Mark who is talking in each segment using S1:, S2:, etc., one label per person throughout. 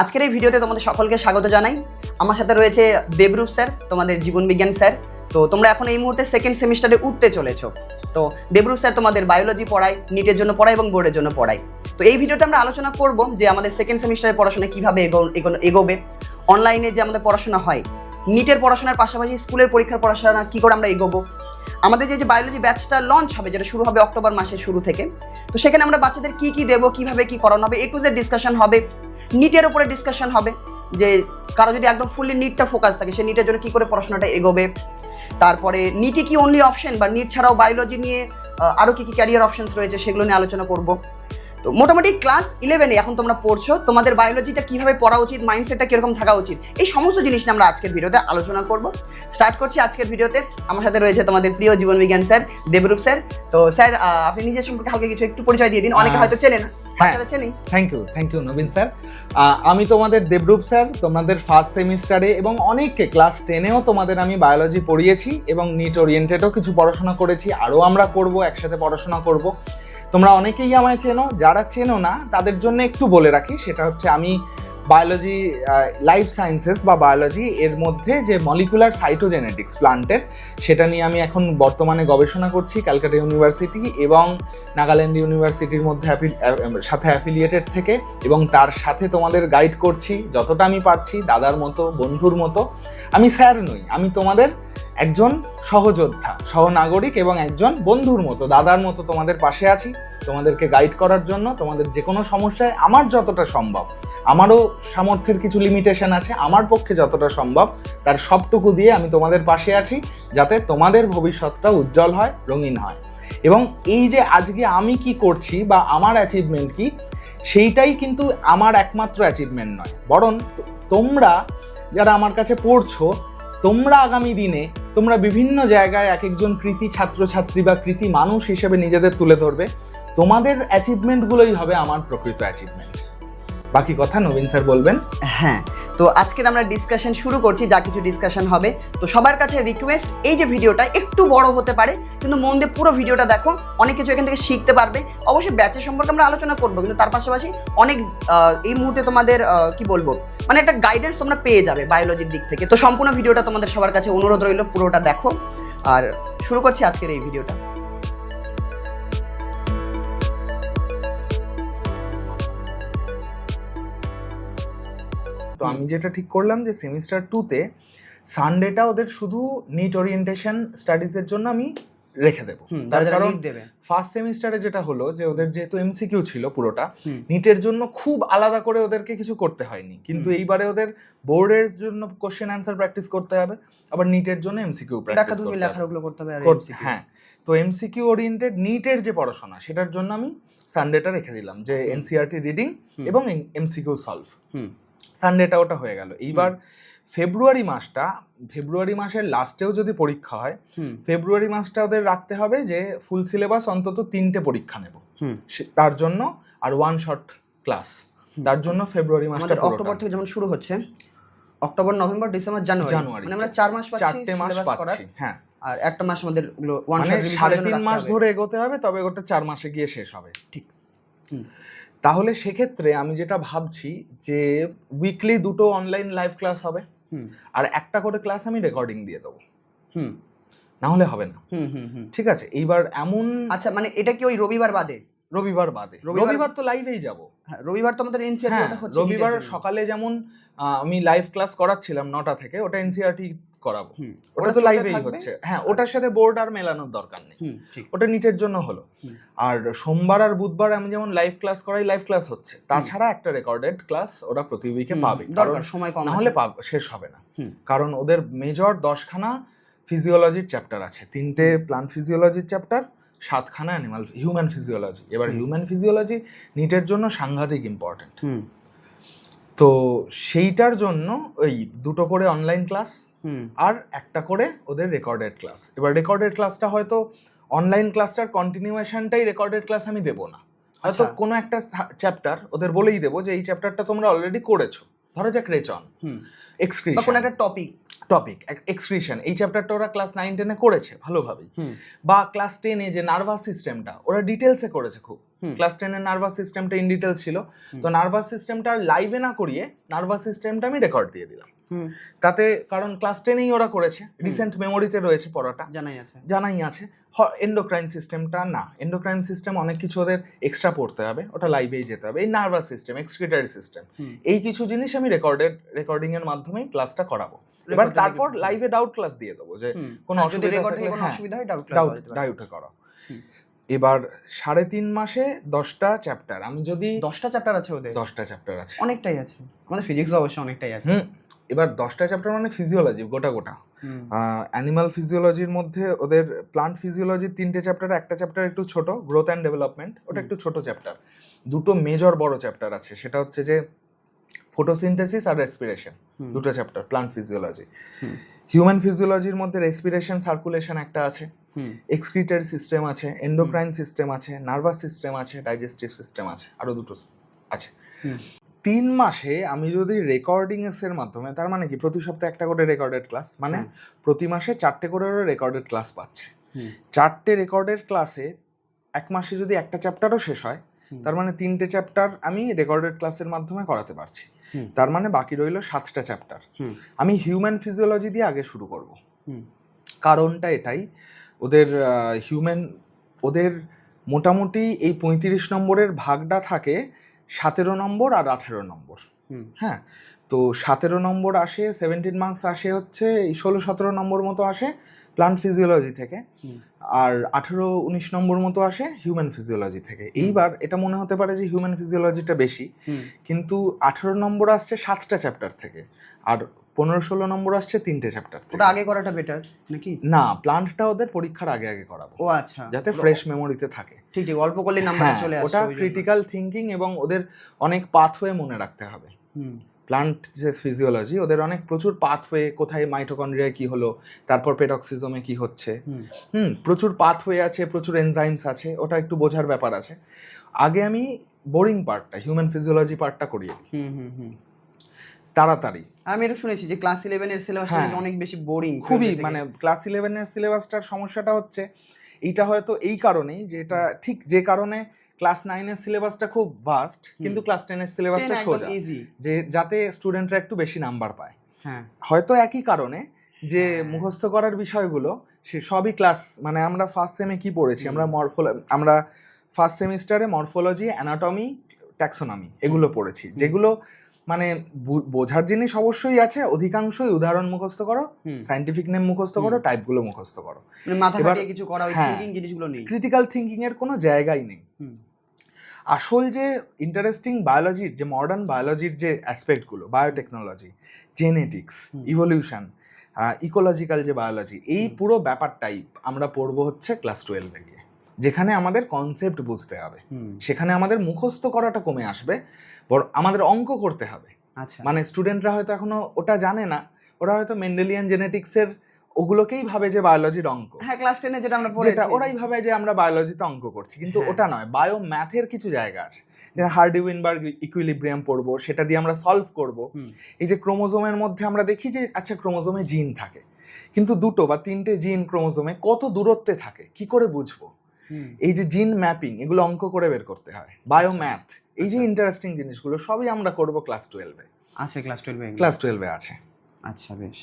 S1: আজকের এই ভিডিওতে তোমাদের সকলকে স্বাগত জানাই। আমার সাথে রয়েছে দেবরূপ স্যার, তোমাদের জীবন বিজ্ঞান স্যার। তো তোমরা এখন এই মুহূর্তে সেকেন্ড সেমিস্টারে উঠতে চলেছো। তো দেবরূপ স্যার তোমাদের বায়োলজি পড়ায় নিটের জন্য পড়ায় এবং বোর্ডের জন্য পড়ায়। তো এই ভিডিওতে আমরা আলোচনা করব যে আমাদের সেকেন্ড সেমিস্টারের পড়াশোনা কীভাবে এগোবে। অনলাইনে যে আমাদের পড়াশোনা হয় নিটের পড়াশোনার পাশাপাশি স্কুলের পরীক্ষার পড়াশোনা কি করে আমরা এগোবো। আমাদের যে বায়োলজি ব্যাচটা লঞ্চ হবে, যেটা শুরু হবে অক্টোবর মাসের শুরু থেকে, তো সেখানে আমরা বাচ্চাদের কি কি দেবো, কীভাবে কি করানো হবে এ টু ডিসকাশন হবে নিটের উপরে ডিসকাশন হবে, যে কারও যদি একদম ফুললি নিটটা ফোকাস থাকে, সে নিটের জন্য কি করে পড়াশোনাটা এগোবে, তারপরে নিটে কি অনলি অপশন বা নিট ছাড়াও বায়োলজি নিয়ে আরও আরও কি কি ক্যারিয়ার অপশনস রয়েছে সেগুলো নিয়ে আলোচনা করব তো মোটামুটি ক্লাস ইলেভেনে এখন তোমরা পড়ছো তোমাদের বায়োলজিটা কীভাবে পড়া উচিত মাইন্ডসেটটা কীরকম থাকা উচিত এই সমস্ত জিনিস নিয়ে আমরা আজকের ভিডিওতে আলোচনা করব। স্টার্ট করছি আজকের ভিডিওতে। আমার সাথে রয়েছে তোমাদের প্রিয় জীবন বিজ্ঞান স্যার দেবরূপ স্যার। তো স্যার আপনি নিজের সম্পর্কে হালকা কিছু একটু পরিচয় দিয়ে দিন। অনেকে
S2: হ্যাঁ।
S1: হয়তো চেনে না।
S2: হ্যাঁ। Thank you thank you Nabin sir. আমি তোমাদের দেবরূপ স্যার তোমাদের ফার্স্ট সেমিস্টারে এবং অনেককে ক্লাস টেনেও তোমাদের আমি বায়োলজি পড়িয়েছি এবং নিট ওরিয়েন্টেডও কিছু পড়াশোনা করেছি। আরও আমরা করব একসাথে পড়াশোনা করব। তোমরা অনেকেই আমায় চেনো, যারা চেনো না, তাদের জন্য একটু বলে রাখি, সেটা হচ্ছে আমি বায়োলজি লাইফ সায়েন্সেস বা বায়োলজি এর মধ্যে যে মলিকুলার সাইটোজেনেটিক্স প্লান্টের সেটা নিয়ে আমি এখন বর্তমানে গবেষণা করছি ক্যালকাটা ইউনিভার্সিটি এবং নাগাল্যান্ড ইউনিভার্সিটির মধ্যে সাথে অ্যাফিলিয়েটেড থেকে এবং তার সাথে তোমাদের গাইড করছি, যতটা আমি পারছি দাদার মতো, বন্ধুর মতো। আমি স্যার নই, আমি তোমাদের একজন সহযোদ্ধা, সহনাগরিক এবং একজন বন্ধুর মতো, দাদার মতো তোমাদের পাশে আছি। তোমাদেরকে গাইড করার জন্য, তোমাদের যে কোনো সমস্যায় আমার যতটা সম্ভব আমারও সামর্থ্যের কিছু লিমিটেশন আছে, আমার পক্ষে যতটা সম্ভব তার সবটুকু দিয়ে আমি তোমাদের পাশে আছি, যাতে তোমাদের ভবিষ্যৎটা উজ্জ্বল হয়, রঙিন হয়। এবং এই যে আজকে আমি কি করছি বা আমার অ্যাচিভমেন্ট কি, সেইটাই কিন্তু আমার একমাত্র অ্যাচিভমেন্ট নয়। বরং তোমরা যারা আমার কাছে পড়ছো, তোমরা আগামী দিনে তোমরা বিভিন্ন জায়গায় এক একজন কৃতি ছাত্রছাত্রী বা কৃতি মানুষ হিসেবে নিজেদের তুলে ধরবে। তোমাদের অ্যাচিভমেন্টগুলোই হবে আমার প্রকৃত অ্যাচিভমেন্ট বাকি কথা নবীন স্যার বলবেন।
S1: হ্যাঁ তো আজকের আমরা ডিসকাশন শুরু করছি, যা কিছু ডিসকাশন হবে। তো সবার কাছে রিকোয়েস্ট এই যে ভিডিওটা একটু বড় হতে পারে, কিন্তু মন দিয়ে পুরো ভিডিওটা দেখো, অনেক কিছু এখান থেকে শিখতে পারবে। অবশ্যই ব্যাচের সম্পর্কে আমরা আলোচনা করব, কিন্তু তার পাশাপাশি অনেক এই মুহূর্তে তোমাদের কি বলব মানে একটা গাইডেন্স তোমরা পেয়ে যাবে বায়োলজির দিক থেকে। তো সম্পূর্ণ ভিডিওটা তোমাদের সবার কাছে অনুরোধ রইল, পুরোটা দেখো। আর শুরু করছি আজকের এই ভিডিওটা
S2: আমি যেটা ঠিক করলাম যে সেমিস্টার টুতে সানডেটা ওদের শুধু নিট ওরিয়েন্টেশন স্টাডিজের জন্য আমি রেখে দেবো। তার কারণ
S1: দেবে।
S2: ফার্স্ট সেমিস্টারে যেটা হলো যে ওদের যেহেতু এমসিকিউ ছিল পুরোটা নিটের জন্য খুব আলাদা করে ওদেরকে কিছু করতে হয়নি। কিন্তু এইবারে ওদের বোর্ডের জন্য কোশ্চেন অ্যান্সার প্র্যাকটিস করতে হবে আবার নিটের জন্য এমসিকিউ প্র্যাকটিস করতে হবে।
S1: করতে হবে
S2: হ্যাঁ তো এমসিকিউ ওরিয়েন্টেড নিটের যে পড়াশোনা সেটার জন্য আমি সানডেটা রেখে দিলাম যে এনসিআরটি রিডিং
S1: হুম।
S2: এবং এমসিকিউ সলভ
S1: হুম।
S2: সানডেটা ওটা হয়ে গেল। এইবার ফেব্রুয়ারি মাসটা ফেব্রুয়ারি মাসের লাস্টেও যদি পরীক্ষা হয় ফেব্রুয়ারি মাসটা ওদের রাখতে হবে যে ফুল সিলেবাস অন্তত তিনটে পরীক্ষা নেব। তার জন্য আর ওয়ান শট ক্লাস। তার জন্য ফেব্রুয়ারি মাসটা
S1: অক্টোবর থেকে যেমন শুরু হচ্ছে October November December January
S2: January.
S1: মানে আমরা চার মাস পাচ্ছি
S2: চারটে মাস পাচ্ছি হ্যাঁ।
S1: আর একটা মাস আমাদের ওয়ান
S2: মানে সাড়ে তিন মাস ধরে এগোতে হবে তবে ওটা চার মাসে গিয়ে শেষ হবে।
S1: ঠিক।
S2: তাহলে সেক্ষেত্রে আমি যেটা ভাবছি যে উইকলি দুটো অনলাইন লাইভ ক্লাস হবে।
S1: হুম।
S2: আর একটা করে ক্লাস আমি রেকর্ডিং দিয়ে দেবো।
S1: হুম।
S2: না হলে হবে না।
S1: হুম হুম হুম।
S2: ঠিক আছে এইবার এমন
S1: আচ্ছা মানে এটা কি ওই রবিবার বাদে?
S2: রবিবার বাদে।
S1: রবিবার-
S2: তো লাইভেই যাব।
S1: হ্যাঁ রবিবার তো আমাদের এনসিআর
S2: হ্যাঁ
S1: হচ্ছে
S2: রবিবার সকালে যেমন আমি লাইভ ক্লাস করাচ্ছিলাম নটা থেকে ওটা এনসিআরটি করাবো। ওটা তো লাইভেই হচ্ছে। হ্যাঁ ওটার সাথে বোর্ড আর মেলানোর দরকার নেই। ওটা নিটের জন্য হলো। আর সোমবার আর বুধবার আমি যেমন লাইভ ক্লাস করাই লাইভ ক্লাস হচ্ছে। তাছাড়া একটা রেকর্ডেড ক্লাস ওরা প্রতি উইকে পাবে। কারণ
S1: সময় কম
S2: না। হলে শেষ হবে না। কারণ ওদের মেজর দশখানা ফিজিওলজির চ্যাপ্টার আছে। তিনটে প্লান্ট ফিজিওলজির চ্যাপ্টার সাতখানা অ্যানিমাল হিউম্যান ফিজিওলজি এবার হিউম্যান ফিজিওলজি নিটের জন্য সাংঘাতিক ইম্পর্টেন্ট
S1: হুম।
S2: তো সেইটার জন্য ওই দুটো করে অনলাইন ক্লাস আর একটা করে ওদের রেকর্ডেড ক্লাস এবার রেকর্ডেড ক্লাসটা হয়তো অনলাইন ক্লাসটার কন্টিনিউয়েশনটাই রেকর্ডেড ক্লাস আমি দেবো না। হয়তো
S1: আচ্ছা।
S2: কোনো একটা চ্যাপ্টার ওদের বলেই দেবো যে এই চ্যাপ্টারটা তোমরা অলরেডি করেছ। ধরো যাক রেচন। এক্সক্রিশন
S1: কোনো একটা টপিক
S2: টপিক এক্সক্রিশন এই চ্যাপ্টারটা ওরা ক্লাস নাইন টেনে করেছে ভালোভাবেই। বা ক্লাস টেনে যে নার্ভাস সিস্টেমটা ওরা ডিটেলসে করেছে খুব। ক্লাস টেনের নার্ভাস সিস্টেমটা ইন ডিটেল ছিল। তো নার্ভাস সিস্টেমটা লাইভে না করিয়ে নার্ভাস সিস্টেমটা আমি রেকর্ড দিয়ে দিলাম। তাতে কারণ ক্লাস টেনেই ওরা করেছে রিসেন্ট মেমোরিতে রয়েছে পড়াটা।
S1: জানাই আছে।
S2: জানাই আছে। এন্ডোক্রাইন সিস্টেমটা না এন্ডোক্রাইন সিস্টেম অনেক কিছু ওদের এক্সট্রা পড়তে হবে ওটা লাইভেই যেতে হবে এই নার্ভাস সিস্টেম এক্সক্রিটারি সিস্টেম এই কিছু জিনিস আমি রেকর্ডেড রেকর্ডিং এর মাধ্যমেই ক্লাসটা করাবো। এবার তারপর লাইভে ডাউট ক্লাস দিয়ে দেবো যে কোনো অসুবিধা থাকলে হ্যাঁ,
S1: অসুবিধা হয় ডাউট
S2: ডাউট করো। এবার সাড়ে তিন মাসে দশটা চ্যাপ্টার আমি যদি
S1: দশটা চ্যাপ্টার আছে ওদের?
S2: দশটা চ্যাপ্টার আছে।
S1: অনেকটাই আছে। আমাদের ফিজিক্স অবশ্য অনেকটাই আছে।
S2: এবার দশটা চ্যাপ্টার মানে ফিজিওলজি গোটা গোটা। অ্যানিমাল ফিজিওলজির মধ্যে ওদের প্লান্ট ফিজিওলজির তিনটে চ্যাপ্টার একটা চ্যাপ্টার একটু ছোট গ্রোথ অ্যান্ড ডেভেলপমেন্ট ওটা একটু ছোট চ্যাপ্টার দুটো মেজর বড় চ্যাপ্টার আছে সেটা হচ্ছে যে ফটোসিনথেসিস আর রেসপিরেশন দুটো চ্যাপ্টার প্লান্ট ফিজিওলজি হিউম্যান ফিজিওলজির মধ্যে রেসপিরেশন সার্কুলেশন একটা আছে। এক্সক্রিটারি সিস্টেম আছে এন্ডোক্রাইন সিস্টেম আছে নার্ভাস সিস্টেম আছে ডাইজেস্টিভ সিস্টেম আছে আরও দুটো আছে। তিন মাসে আমি যদি রেকর্ডিং এর মাধ্যমে তার মানে কি? প্রতি সপ্তাহে একটা করে রেকর্ডেড ক্লাস মানে প্রতি মাসে চারটে করে রেকর্ডেড ক্লাস পাচ্ছে। চারটে রেকর্ডেড ক্লাসে এক মাসে যদি একটা চ্যাপ্টারও শেষ হয় তার মানে তিনটে চ্যাপ্টার আমি রেকর্ডেড ক্লাসের মাধ্যমে করাতে পারছি। তার মানে বাকি রইল সাতটা চ্যাপ্টার আমি হিউম্যান ফিজিওলজি দিয়ে আগে শুরু করব। কারণটা এটাই ওদের হিউম্যান ওদের মোটামুটি এই পঁয়ত্রিশ নম্বরের ভাগটা থাকে সতেরো নম্বর আর আঠেরো নম্বর। হ্যাঁ তো সতেরো নম্বর আসে সেভেন্টিন মার্কস আসে হচ্ছে এই ষোলো সতেরো নম্বর মতো আসে প্লান্ট ফিজিওলজি থেকে। আর আঠেরো উনিশ নম্বর মতো আসে হিউম্যান ফিজিওলজি থেকে। এইবার এটা মনে হতে পারে যে হিউম্যান ফিজিওলজিটা বেশি। কিন্তু আঠেরো নম্বর আসছে সাতটা চ্যাপ্টার থেকে। আর পনেরো ষোলো নম্বর আসছে তিনটে চ্যাপ্টার
S1: ওটা আগে করাটা বেটার নাকি?
S2: না প্লান্টটা ওদের পরীক্ষার আগে আগে করাবো।
S1: ও আচ্ছা।
S2: যাতে ফ্রেশ মেমোরিতে থাকে।
S1: ঠিক ঠিক অল্প করলে নাম্বার
S2: হ্যাঁ
S1: চলে আসে
S2: ওটা ক্রিটিক্যাল থিঙ্কিং এবং ওদের অনেক পাথওয়ে মনে রাখতে হবে।
S1: হুম।
S2: প্লান্ট যে ফিজিওলজি ওদের অনেক প্রচুর পাথওয়ে কোথায় মাইটোকন্ড্রিয়ায় কি হলো তারপর পেটক্সিজমে কি হচ্ছে।
S1: হুম।
S2: হুম প্রচুর পাথওয়ে আছে প্রচুর এনজাইমস আছে ওটা একটু বোঝার ব্যাপার আছে। আগে আমি বোরিং পার্টটা হিউম্যান ফিজিওলজি পার্টটা করিয়ে দিই। তাড়াতাড়ি।
S1: আমি এটা শুনেছি যে ক্লাস ইলেভেনের সিলেবাস। অনেক বেশি বোরিং
S2: খুবই মানে ক্লাস ইলেভেনের সিলেবাসটার সমস্যাটা হচ্ছে এইটা হয়তো এই কারণেই যে এটা ঠিক যে কারণে ক্লাস নাইনের সিলেবাসটা খুব ভাস্ট কিন্তু ক্লাস টেনের সিলেবাসটা সোজা।
S1: ইজি
S2: যে যাতে স্টুডেন্টরা একটু বেশি নাম্বার পায়।
S1: হ্যাঁ।
S2: হয়তো একই কারণে যে
S1: হ্যাঁ।
S2: মুখস্থ করার বিষয়গুলো সে সবই ক্লাস মানে আমরা ফার্স্ট সেমে কি পড়েছি? আমরা মরফোল আমরা ফার্স্ট সেমিস্টারে মরফোলজি অ্যানাটমি ট্যাক্সোনমি এগুলো পড়েছি। যেগুলো মানে বোঝার জিনিস অবশ্যই আছে অধিকাংশই উদাহরণ মুখস্থ করো সাইন্টিফিক নেম মুখস্থ করো টাইপগুলো মুখস্থ করো।
S1: মাথা খাটিয়ে কিছু করা ওই
S2: হ্যাঁ।
S1: জিনিসগুলো নেই।
S2: ক্রিটিক্যাল থিঙ্কিং এর কোনো জায়গাই নেই। আসল যে ইন্টারেস্টিং বায়োলজির যে মডার্ন বায়োলজির যে অ্যাসপেক্টগুলো বায়োটেকনোলজি জেনেটিক্স ইভলিউশন ইকোলজিক্যাল যে বায়োলজি এই। পুরো ব্যাপারটাই আমরা পড়ব হচ্ছে ক্লাস টুয়েলভে গিয়ে। যেখানে আমাদের কনসেপ্ট বুঝতে হবে। সেখানে আমাদের মুখস্থ করাটা কমে আসবে। বর আমাদের অঙ্ক করতে হবে।
S1: আচ্ছা।
S2: মানে স্টুডেন্টরা হয়তো এখনও ওটা জানে না ওরা হয়তো মেন্ডেলিয়ান জেনেটিক্সের ওগুলোকেই ভাবে যে বায়োলজির অঙ্ক।
S1: হ্যাঁ ক্লাস টেনে যেটা আমরা পড়েছি।
S2: ওরাই ভাবে যে আমরা বায়োলজিতে অঙ্ক করছি কিন্তু
S1: হ্যাঁ।
S2: ওটা নয় বায়ো ম্যাথের কিছু জায়গা আছে। যেটা হার্ডি উইনবার্গ ইকুইলিব্রিয়াম পড়ব সেটা দিয়ে আমরা সলভ করব। এই যে ক্রোমোজোমের মধ্যে আমরা দেখি যে আচ্ছা ক্রোমোজোমে জিন থাকে। কিন্তু দুটো বা তিনটে জিন ক্রোমোজোমে কত দূরত্বে থাকে কি করে বুঝব। এই যে জিন ম্যাপিং এগুলো অঙ্ক করে বের করতে হয়। বায়ো ম্যাথ এই যে
S1: আচ্ছা।
S2: ইন্টারেস্টিং জিনিসগুলো সবই আমরা করব ক্লাস টুয়েলভে
S1: আছে ক্লাস টুয়েলভে
S2: ক্লাস টুয়েলভে আছে।
S1: আচ্ছা বেশ।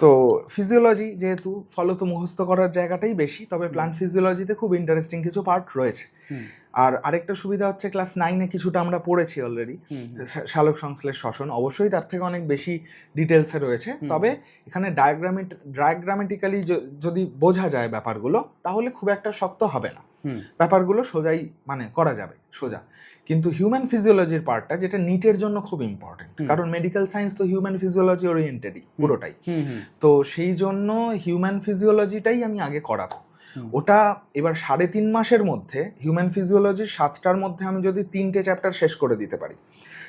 S2: তো ফিজিওলজি যেহেতু ফলত মুখস্থ করার জায়গাটাই বেশি তবে। প্লান্ট ফিজিওলজিতে খুব ইন্টারেস্টিং কিছু পার্ট রয়েছে। আর আরেকটা সুবিধা হচ্ছে ক্লাস নাইনে কিছুটা আমরা পড়েছি অলরেডি। শালক সংশ্লেষ শ্বসন অবশ্যই তার থেকে অনেক বেশি ডিটেলসে রয়েছে। তবে এখানে ডায়াগ্রামিট ডায়াগ্রামেটিক্যালি যদি বোঝা যায় ব্যাপারগুলো তাহলে খুব একটা শক্ত হবে না। ব্যাপারগুলো সোজাই মানে করা যাবে সোজা। কিন্তু হিউম্যান ফিজিওলজির পার্টটা যেটা নিটের জন্য খুব ইম্পর্টেন্ট কারণ মেডিকেল সায়েন্স তো হিউম্যান ফিজিওলজি ওরিয়েন্টেডই পুরোটাই। তো সেই জন্য হিউম্যান ফিজিওলজিটাই আমি আগে করাবো। ওটা এবার সাড়ে তিন মাসের মধ্যে হিউম্যান ফিজিওলজির সাতটার মধ্যে আমি যদি তিনটে চ্যাপ্টার শেষ করে দিতে পারি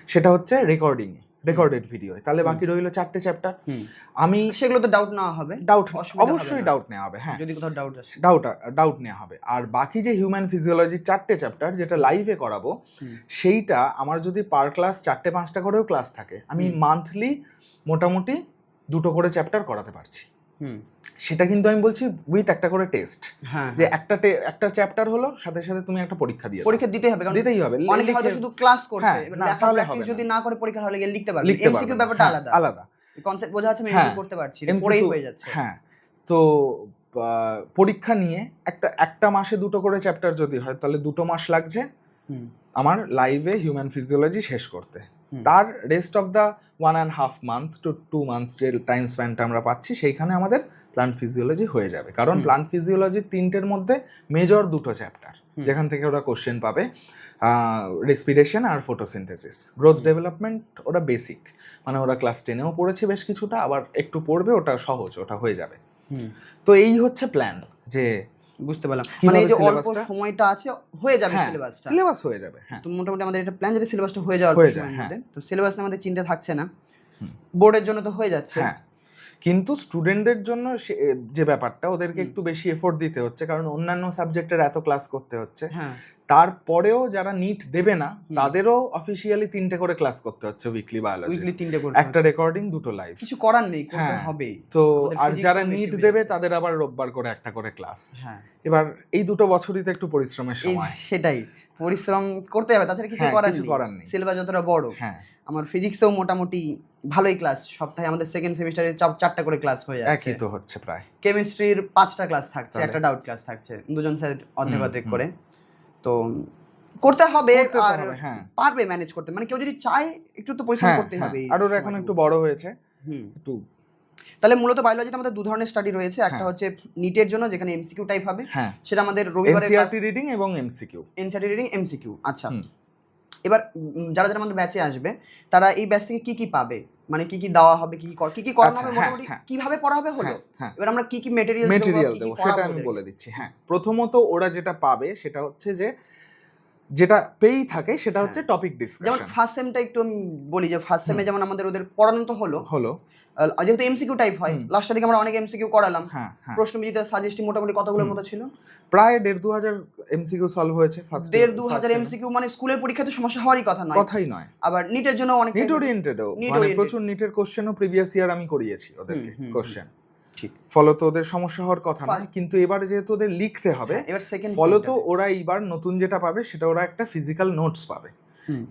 S2: সেটা হচ্ছে রেকর্ডিংয়ে রেকর্ডেড ভিডিও তাহলে বাকি রইল চারটে চ্যাপ্টার আমি
S1: সেগুলো তো ডাউট নেওয়া হবে।
S2: ডাউট অবশ্যই ডাউট নেওয়া হবে হ্যাঁ।
S1: যদি কোথাও ডাউট আসে।
S2: ডাউট ডাউট নেওয়া হবে। আর বাকি যে হিউম্যান ফিজিওলজির চারটে চ্যাপ্টার যেটা লাইভে করাবো সেইটা আমার যদি পার ক্লাস চারটে পাঁচটা করেও ক্লাস থাকে আমি মান্থলি মোটামুটি দুটো করে চ্যাপ্টার করাতে পারছি। সেটা কিন্তু আমি বলছি উইথ একটা করে টেস্ট
S1: হ্যাঁ
S2: যে একটা একটা চ্যাপ্টার হলো সাথে সাথে তুমি একটা পরীক্ষা দিয়ে
S1: পরীক্ষা দিতে হবে কারণ
S2: দিতেই হবে।
S1: অনেকে হয়তো শুধু ক্লাস করছে
S2: হ্যাঁ,
S1: লেখা
S2: তাহলে
S1: practice
S2: হবে
S1: যদি না। করে পরীক্ষার হলে গিয়ে লিখতে পারবে। এমসিকিউ ব্যাপারটা
S2: হ্যাঁ,
S1: আলাদা।
S2: আলাদা।
S1: কনসেপ্ট বোঝা যাচ্ছে আমি
S2: হ্যাঁ,
S1: করতে পারছি পড়েই হয়ে যাচ্ছে।
S2: হ্যাঁ তো পরীক্ষা নিয়ে একটা একটা মাসে দুটো করে চ্যাপ্টার যদি হয় তাহলে দুটো মাস লাগছে আমার লাইভে হিউম্যান ফিজিওলজি শেষ করতে। তার rest of the one and half months to to months যে টাইম স্প্যানটা আমরা পাচ্ছি সেইখানে আমাদের প্লান্ট ফিজিওলজি হয়ে যাবে। কারণ। প্লান্ট ফিজিওলজির তিনটের মধ্যে মেজর দুটো চ্যাপ্টার যেখান থেকে ওরা কোশ্চেন পাবে রেসপিরেশন আর ফটোসিনথেসিস গ্রোথ। ডেভেলপমেন্ট ওটা বেসিক মানে ওরা ক্লাস টেনেও পড়েছে বেশ কিছুটা আবার একটু পড়বে ওটা সহজ ওটা হয়ে যাবে। তো এই হচ্ছে প্ল্যান যে
S1: বুঝতে পারলাম। মানে এই যে অল্প সময়টা আছে হয়ে যাবে
S2: হ্যাঁ
S1: সিলেবাসটা
S2: সিলেবাস হয়ে যাবে হ্যাঁ।
S1: তো মোটামুটি আমাদের এটা প্ল্যান যদি সিলেবাসটা হয়ে যাওয়ার
S2: হয়ে হ্যাঁ।
S1: মধ্যে তো সিলেবাস আমাদের চিন্তা থাকছে না। বোর্ডের জন্য তো হয়ে যাচ্ছে।
S2: হ্যাঁ। কিন্তু স্টুডেন্টদের জন্য যে ব্যাপারটা ওদেরকে একটু বেশি এফোর্ট দিতে হচ্ছে কারণ অন্যান্য সাবজেক্টের এত ক্লাস করতে হচ্ছে।
S1: হ্যাঁ।
S2: তারপরেও যারা নিট দেবে না তাদেরও অফিসিয়ালি তিনটে করে ক্লাস করতে হচ্ছে উইকলি বায়োলজি
S1: উইকলি তিনটে করে
S2: একটা রেকর্ডিং দুটো লাইভ
S1: কিছু করার নেই করতে
S2: হ্যাঁ।
S1: হবে।
S2: তো আর যারা নিট দেবে তাদের আবার রোববার করে একটা করে ক্লাস
S1: হ্যাঁ।
S2: এবার এই দুটো বছরই তো একটু পরিশ্রমের সময়।
S1: সেটাই পরিশ্রম করতে হবে তাছাড়া কিছু
S2: হ্যাঁ,
S1: করার
S2: কিছু করার নেই।
S1: সিলেবাস যতটা বড়
S2: হ্যাঁ।
S1: আমার ফিজিক্সেও মোটামুটি ভালোই ক্লাস সপ্তাহে আমাদের সেকেন্ড সেমিস্টারে চারটা করে ক্লাস হয়ে যাচ্ছে।
S2: একই তো হচ্ছে প্রায়।
S1: কেমিস্ট্রির পাঁচটা ক্লাস থাকছে একটা ডাউট ক্লাস থাকছে দুজন স্যার অর্ধেক অর্ধেক করে। তো করতে হবে আর
S2: হ্যাঁ।
S1: পারবে ম্যানেজ করতে। মানে কেউ যদি চায় একটু তো পরিশ্রম
S2: হ্যাঁ
S1: করতে
S2: হ্যাঁ।
S1: হবে।
S2: আর ওরা এখন একটু বড় হয়েছে।
S1: হুম।
S2: একটু
S1: তাহলে মূলত বায়োলজিতে আমাদের দু ধরনের স্টাডি রয়েছে। একটা হচ্ছে নিটের জন্য যেখানে এমসিকিউ টাইপ হবে। সেটা আমাদের রবিবারে
S2: এনসিআরটি রিডিং এবং এমসিকিউ
S1: এনসিআরটি রিডিং এমসিকিউ আচ্ছা। এবার যারা যারা আমাদের ব্যাচে আসবে তারা এই ব্যাচ থেকে কি কি পাবে? মানে কি কি দেওয়া হবে কি কি কর- কি কি করানো
S2: আচ্ছা,
S1: হবে
S2: হ্যাঁ,
S1: মোটামুটি
S2: হ্যাঁ।
S1: কীভাবে পড়া হবে হলো?
S2: হ্যাঁ হ্যাঁ।
S1: এবার আমরা কি কি মেটেরিয়াল
S2: মেটেরিয়াল দেবো সেটা আমি বলে দিচ্ছি হ্যাঁ। প্রথমত ওরা যেটা পাবে সেটা হচ্ছে যে যেটা পেই থাকে সেটা হচ্ছে টপিক ডিসকাশন যেমন
S1: ফার্স্ট সেমটা একটু আমি বলি যে ফার্স্ট সেমে যেমন আমাদের ওদের পড়ানো তো হলো
S2: হলো।
S1: যেহেতু এমসিকিউ টাইপ হয়। লাস্টের দিকে আমরা অনেক এমসিকিউ করালাম।
S2: হ্যাঁ হ্যাঁ।
S1: প্রশ্নবিচিত সাজেস্টি মোটামুটি কতগুলোর মতো ছিল?
S2: প্রায় দেড় দু হাজার এমসিকিউ সলভ হয়েছে ফার্স্ট
S1: দেড় দু হাজার এমসিকিউ মানে স্কুলের পরীক্ষাতে সমস্যা হওয়ারই কথা নয়।
S2: কথাই নয়।
S1: আবার নিটের জন্য অনেক
S2: নিট ওরিয়েন্টেডও মানে প্রচুর নিটের কোশ্চেনও প্রিভিয়াস ইয়ার আমি করিয়েছি ওদেরকে কোশ্চেন
S1: ঠিক।
S2: ফলত ওদের সমস্যা হওয়ার কথা নয় কিন্তু এবারে যেহেতু ওদের লিখতে হবে
S1: এবার সেকেন্ড
S2: ফলত ওরা এইবার নতুন যেটা পাবে সেটা ওরা একটা ফিজিক্যাল নোটস পাবে।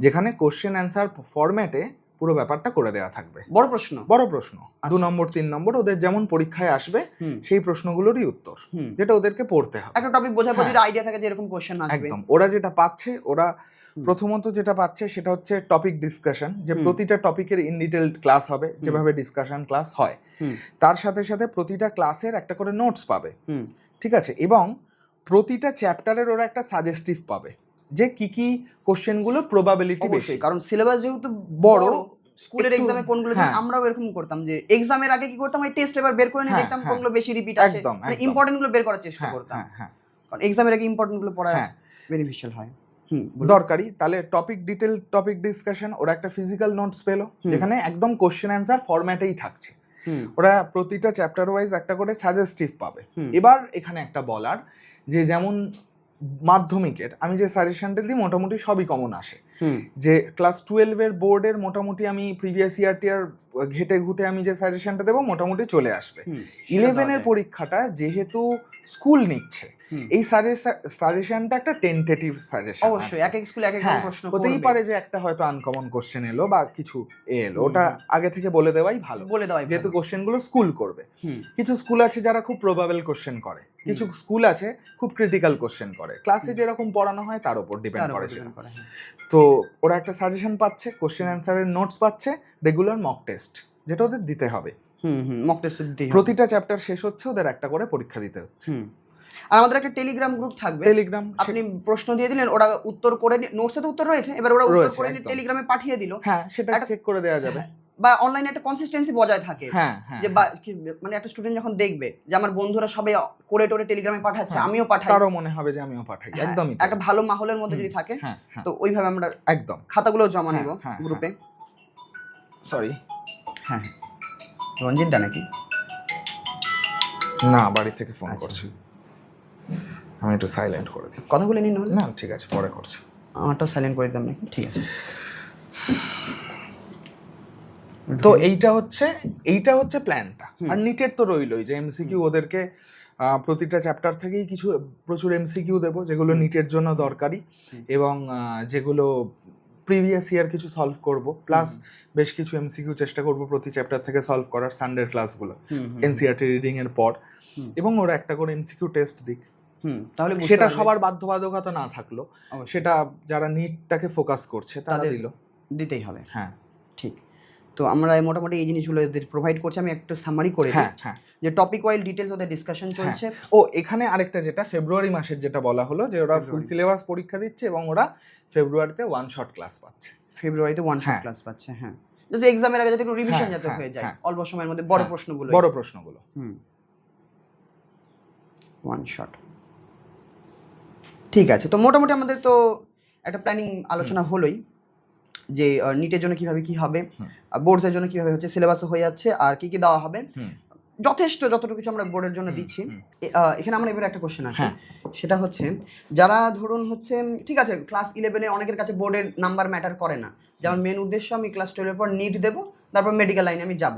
S2: যেখানে কোশ্চেন অ্যান্সার ফরম্যাটে পুরো ব্যাপারটা করে দেওয়া থাকবে।
S1: বড় প্রশ্ন।
S2: বড় প্রশ্ন। দু
S1: আচ্ছা।
S2: নম্বর তিন নম্বর ওদের যেমন পরীক্ষায় আসবে সেই প্রশ্নগুলোরই উত্তর যেটা ওদেরকে পড়তে হবে।
S1: একটা টপিক বোঝার পর
S2: হ্যাঁ।
S1: যদি আইডিয়া থাকে যে এরকম কোশ্চেন আসবে।
S2: একদম। ওরা যেটা পাচ্ছে ওরা প্রথমত যেটা পাচ্ছে সেটা হচ্ছে টপিক ডিসকাশন যে প্রতিটা টপিকের ইন ডিটেল ক্লাস হবে যেভাবে ডিসকাশন ক্লাস হয়। তার সাথে সাথে প্রতিটা ক্লাসের একটা করে নোটস পাবে। ঠিক আছে? এবং প্রতিটা চ্যাপ্টারের ওরা একটা সাজেস্টিভ পাবে। যে কি কি কোশ্চেনগুলো প্রবাবিলিটি বেশি।
S1: কারণ সিলেবাস যেহেতু
S2: বড়,
S1: স্কুলের এক্সামে কোনগুলো
S2: হ্যাঁ।
S1: আমরাও এরকম করতাম যে এক্সামের আগে কি করতাম? ওই টেস্ট পেপার বের করে নিয়ে
S2: হ্যাঁ,
S1: দেখতাম
S2: হ্যাঁ।
S1: কোনগুলো বেশি রিপিট আসে।
S2: একদম,
S1: মানে ইম্পর্টেন্টগুলো বের করার চেষ্টা করতাম।
S2: হ্যাঁ হ্যাঁ।
S1: কারণ এক্সামের আগে ইম্পর্টেন্টগুলো পড়া
S2: হ্যাঁ।
S1: বেনিফিশিয়াল হয়।
S2: দরকারি। তাহলে টপিক ডিটেল টপিক ডিসকাশন ওরা একটা ফিজিক্যাল নোটস পেল যেখানে একদম কোশ্চেন অ্যান্সার ফরম্যাটেই থাকছে। ওরা প্রতিটা চ্যাপ্টার ওয়াইজ একটা করে সাজেস্টিভ পাবে। এবার এখানে একটা বলার যে যেমন মাধ্যমিকের আমি যে সাজেশনটা দিই মোটামুটি সবই কমন আসে। যে ক্লাস টুয়েলভের বোর্ডের মোটামুটি আমি প্রিভিয়াস ইয়ার টিয়ার ঘেটে ঘুটে আমি যে সাজেশনটা দেবো মোটামুটি চলে আসবে। ইলেভেনের পরীক্ষাটা যেহেতু স্কুল নিচ্ছে। এই সাজেশনটা একটা টেন্টেটিভ সাজেশন
S1: অবশ্যই এক এক স্কুলে এক এক প্রশ্ন
S2: হতেই পারে যে একটা হয়তো আনকমন কোশ্চেন এলো বা কিছু এলো ওটা আগে থেকে বলে দেওয়াই ভালো।
S1: বলে দেওয়াই
S2: যেহেতু। কোশ্চেনগুলো স্কুল করবে। কিছু স্কুল আছে যারা খুব প্রবাবেল কোশ্চেন করে কিছু স্কুল আছে খুব ক্রিটিক্যাল কোশ্চেন করে। ক্লাসে যেরকম পড়ানো হয় তার উপর ডিপেন্ড করে সেটা।
S1: হ্যাঁ।
S2: তো ওরা একটা সাজেশন পাচ্ছে কোশ্চেন অ্যান্সারের নোটস পাচ্ছে রেগুলার মক টেস্ট যেটা ওদের দিতে হবে।
S1: হুম হুম মক টেস্ট।
S2: প্রতিটা চ্যাপ্টার শেষ হচ্ছে ওদের একটা করে পরীক্ষা দিতে হচ্ছে।
S1: আর আমাদের একটা টেলিগ্রাম গ্রুপ থাকবে।
S2: টেলিগ্রাম
S1: আপনি প্রশ্ন দিয়ে দিলেন ওরা উত্তর করে নোটসে তো উত্তর রয়েছে এবার ওরা উত্তর করে টেলিগ্রামে পাঠিয়ে দিল।
S2: হ্যাঁ সেটা চেক করে দেওয়া যাবে।
S1: বা অনলাইনে একটা কনসিস্টেন্সি বজায় থাকে।
S2: হ্যাঁ হ্যাঁ
S1: যে মানে একটা স্টুডেন্ট যখন দেখবে যে আমার বন্ধুরা সবাই করে টোরে টেলিগ্রামে পাঠাচ্ছে
S2: হ্যাঁ,
S1: আমিও পাঠাই।
S2: তারও মনে হবে যে আমিও পাঠাই
S1: হ্যাঁ,
S2: একদমই
S1: একটা ভালো মাহলের মধ্যে যদি থাকে
S2: হ্যাঁ হ্যাঁ।
S1: তো ওইভাবে আমরা
S2: একদম।
S1: খাতাগুলো জমা
S2: হ্যাঁ,
S1: নিব
S2: হ্যাঁ,
S1: গ্রুপে
S2: সরি
S1: হ্যাঁ রঞ্জিত দা নাকি?
S2: না বাড়ি থেকে ফোন
S1: আচ্ছা।
S2: করছি। আমি একটু সাইলেন্ট করে দিই।
S1: কথা বলে নিন
S2: না ঠিক আছে পরে করছি।
S1: আমারটাও সাইলেন্ট করে দিতাম নাকি? ঠিক আছে।
S2: তো এইটা হচ্ছে এইটা হচ্ছে প্ল্যানটা আর নিটের তো রইলই যে এমসিকিউ ওদেরকে প্রতিটা চ্যাপ্টার থেকেই কিছু প্রচুর এমসিকিউ দেবো যেগুলো নিটের জন্য দরকারি এবং যেগুলো প্রিভিয়াস ইয়ার কিছু সলভ করব প্লাস বেশ কিছু এমসিকিউ চেষ্টা করব প্রতি চ্যাপ্টার থেকে সলভ করার সানডের ক্লাসগুলো এনসিআরটি রিডিং এর পর। এবং ওরা একটা করে এমসিকিউ টেস্ট দিক।
S1: হুম, তাহলে
S2: সেটা সবার বাধ্যবাধকতা না থাকল সেটা যারা নিটটাকে ফোকাস করছে তারা
S1: তাদের-
S2: দিল।
S1: দিতেই হবে।
S2: হ্যাঁ।
S1: ঠিক। তো আমরা মোটামুটি এই জিনিসগুলো এদের প্রোভাইড করছি আমি একটু সামারি করে
S2: হ্যাঁ হ্যাঁ।
S1: যে টপিক ওয়াইল ডিটেলস ওদের ডিসকাশন চলছে।
S2: ও এখানে আরেকটা যেটা ফেব্রুয়ারি মাসের যেটা বলা হলো যে ওরা ফুল সিলেবাস পরীক্ষা দিচ্ছে এবং ওরা ফেব্রুয়ারিতে ওয়ান শট ক্লাস পাচ্ছে।
S1: ফেব্রুয়ারিতে ওয়ান শট
S2: হ্যাঁ।
S1: ক্লাস পাচ্ছে হ্যাঁ। জাস্ট এক্সামের আগে যাতে একটু রিভিশন
S2: হ্যাঁ,
S1: যাতে
S2: হ্যাঁ,
S1: হয়ে যায়
S2: হ্যাঁ।
S1: অল্প সময়ের মধ্যে বড়
S2: হ্যাঁ,
S1: প্রশ্নগুলো।
S2: বড় প্রশ্নগুলো।
S1: হুম। ওয়ান শট ঠিক আছে তো মোটামুটি আমাদের তো একটা প্ল্যানিং আলোচনা হলোই যে নিটের জন্য কীভাবে কি হবে। বোর্ডসের জন্য কীভাবে হচ্ছে সিলেবাসও হয়ে যাচ্ছে আর কি কি দেওয়া হবে। যথেষ্ট যতটুকু কিছু আমরা বোর্ডের জন্য দিচ্ছি। এখানে আমার এবার একটা কোশ্চেন আছে
S2: হ্যাঁ।
S1: সেটা হচ্ছে যারা ধরুন হচ্ছে ঠিক আছে ক্লাস ইলেভেনে অনেকের কাছে বোর্ডের নাম্বার ম্যাটার করে না। যেমন মেন উদ্দেশ্য আমি ক্লাস টুয়েলভের পর নিট দেবো তারপর মেডিকেল লাইনে আমি যাব।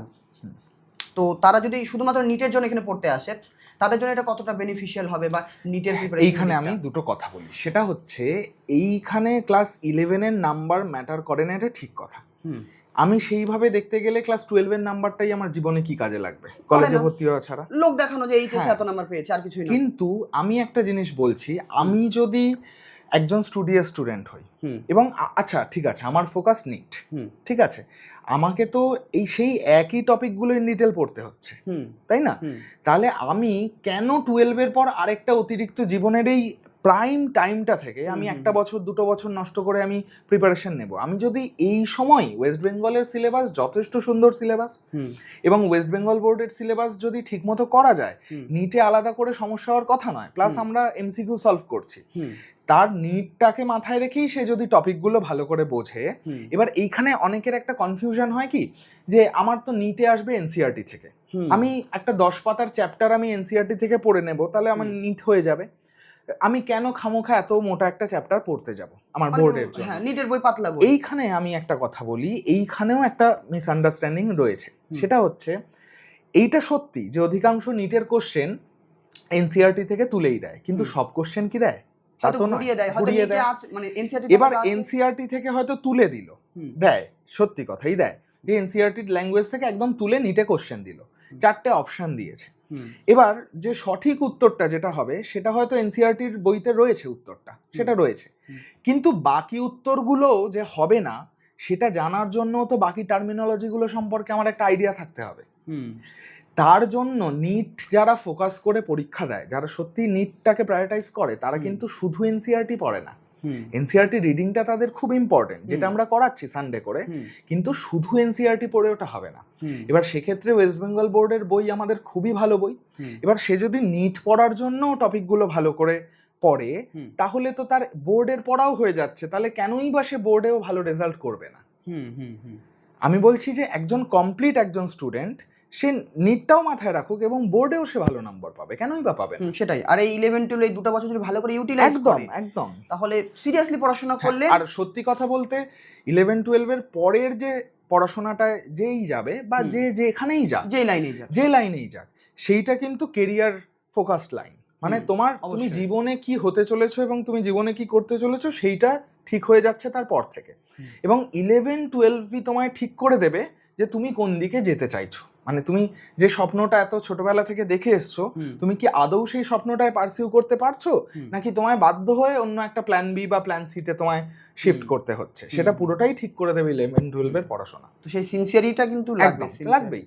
S1: তো তারা যদি শুধুমাত্র নিটের জন্য এখানে পড়তে আসে তাদের জন্য এটা কতটা বেনিফিশিয়াল হবে বা নিটের প্রিপারেশন
S2: এইখানে আমি দুটো কথা বলি। সেটা হচ্ছে এইখানে ক্লাস ইলেভেনের নাম্বার ম্যাটার করে না এটা ঠিক কথা। আমি সেইভাবে দেখতে গেলে ক্লাস টুয়েলভের নাম্বারটাই আমার জীবনে কি কাজে লাগবে? কলেজে ভর্তি হওয়া ছাড়া?
S1: লোক দেখানো যে এইচএস
S2: হ্যাঁ।
S1: এত নাম্বার পেয়েছে আর কিছুই না।
S2: কিন্তু আমি একটা জিনিস বলছি আমি যদি একজন স্টুডিও স্টুডেন্ট হই। এবং আচ্ছা ঠিক আছে আমার ফোকাস নিট ঠিক আছে আমাকে তো এই সেই একই টপিকগুলো ইন ডিটেল পড়তে হচ্ছে। তাই না? তাহলে আমি কেন টুয়েলভের পর আরেকটা অতিরিক্ত জীবনের এই প্রাইম টাইমটা থেকে আমি একটা বছর দুটো বছর নষ্ট করে আমি প্রিপারেশন নেব? আমি যদি এই সময় ওয়েস্ট বেঙ্গলের সিলেবাস যথেষ্ট সুন্দর সিলেবাস এবং ওয়েস্ট বেঙ্গল বোর্ডের সিলেবাস যদি ঠিকমতো করা যায় নিটে আলাদা করে সমস্যা হওয়ার কথা নয়। প্লাস আমরা এমসিকিউ সলভ করছি। তার নিটটাকে মাথায় রেখেই সে যদি টপিকগুলো ভালো করে বোঝে এবার এইখানে অনেকের একটা কনফিউশন হয় কি? যে আমার তো নিটে আসবে এনসিআরটি থেকে। আমি একটা দশ পাতার চ্যাপ্টার আমি এনসিআরটি থেকে পড়ে নেব তাহলে আমার নিট হয়ে যাবে। আমি কেন খামোখা এত মোটা একটা চ্যাপ্টার পড়তে যাব আমার
S1: মানে
S2: বোর্ডের জন্য?
S1: হ্যাঁ নিটের বই পাতলা বই।
S2: এইখানে আমি একটা কথা বলি এইখানেও একটা মিসআন্ডারস্ট্যান্ডিং রয়েছে। সেটা হচ্ছে এইটা সত্যি যে অধিকাংশ নিটের কোশ্চেন এনসিআরটি থেকে তুলেই দেয় কিন্তু সব কোশ্চেন কি দেয়?
S1: মানে এনসিআরটি
S2: এবার এনসিআরটি থেকে হয়তো তুলে দিল। দেয় সত্যি কথাই দেয়। যে এনসিআরটি ল্যাঙ্গুয়েজ থেকে একদম তুলে নিটে কোশ্চেন দিল। চারটে অপশন দিয়েছে। এবার যে সঠিক উত্তরটা যেটা হবে সেটা হয়তো এনসিআরটির বইতে রয়েছে উত্তরটা সেটা রয়েছে। কিন্তু বাকি উত্তরগুলো যে হবে না সেটা জানার জন্য তো বাকি টার্মিনোলজিগুলো সম্পর্কে আমার একটা আইডিয়া থাকতে হবে।
S1: হুম।
S2: তার জন্য নিট যারা ফোকাস করে পরীক্ষা দেয় যারা সত্যি নিটটাকে প্রায়োরিটাইজ করে তারা কিন্তু শুধু এনসিআরটি পড়ে না। এনসিআরটি রিডিংটা তাদের খুব ইম্পর্টেন্ট যেটা আমরা করাচ্ছি সানডে করে কিন্তু শুধু এনসিআরটি পড়ে ওটা হবে না। এবার সেক্ষেত্রে ওয়েস্ট বেঙ্গল বোর্ডের বই আমাদের খুবই ভালো বই। এবার সে যদি নিট পড়ার জন্য টপিকগুলো ভালো করে পড়ে তাহলে তো তার বোর্ডের পড়াও হয়ে যাচ্ছে তাহলে কেনই বা সে বোর্ডেও ভালো রেজাল্ট করবে না? আমি বলছি যে একজন কমপ্লিট একজন স্টুডেন্ট সে নিটটাও মাথায় রাখুক এবং বোর্ডেও সে ভালো নম্বর পাবে। কেনই বা পাবে
S1: সেটাই। আর এই ইলেভেন টুয়েলভ এই দুটো বছর যদি ভালো করে ইউটিলাইজ
S2: একদম একদম।
S1: তাহলে সিরিয়াসলি পড়াশোনা
S2: হ্যাঁ,
S1: করলে
S2: আর সত্যি কথা বলতে ইলেভেন টুয়েলভের পরের যে পড়াশোনাটায় যেই যাবে বা
S1: হুম।
S2: যে যেখানেই যাক
S1: যে লাইনেই যাক।
S2: যে লাইনেই যাক সেইটা কিন্তু কেরিয়ার ফোকাসড লাইন মানে তোমার তুমি জীবনে কি হতে চলেছো এবং তুমি জীবনে কি করতে চলেছো সেইটা ঠিক হয়ে যাচ্ছে তারপর থেকে। এবং ইলেভেন টুয়েলভই তোমায় ঠিক করে দেবে যে তুমি কোন দিকে যেতে চাইছো। মানে তুমি যে স্বপ্নটা এত ছোটবেলা থেকে দেখে এসছো তুমি কি আদৌ সেই স্বপ্নটায় পারসিউ করতে পারছ? নাকি তোমায় বাধ্য হয়ে অন্য একটা প্ল্যান বি বা প্ল্যান সিতে তোমায় শিফট করতে হচ্ছে? সেটা পুরোটাই ঠিক করে দেবে ইলেভেন টুয়েলভের পড়াশোনা।
S1: তো সেই সিনসিয়ারিটা কিন্তু
S2: একদম লাগবেই।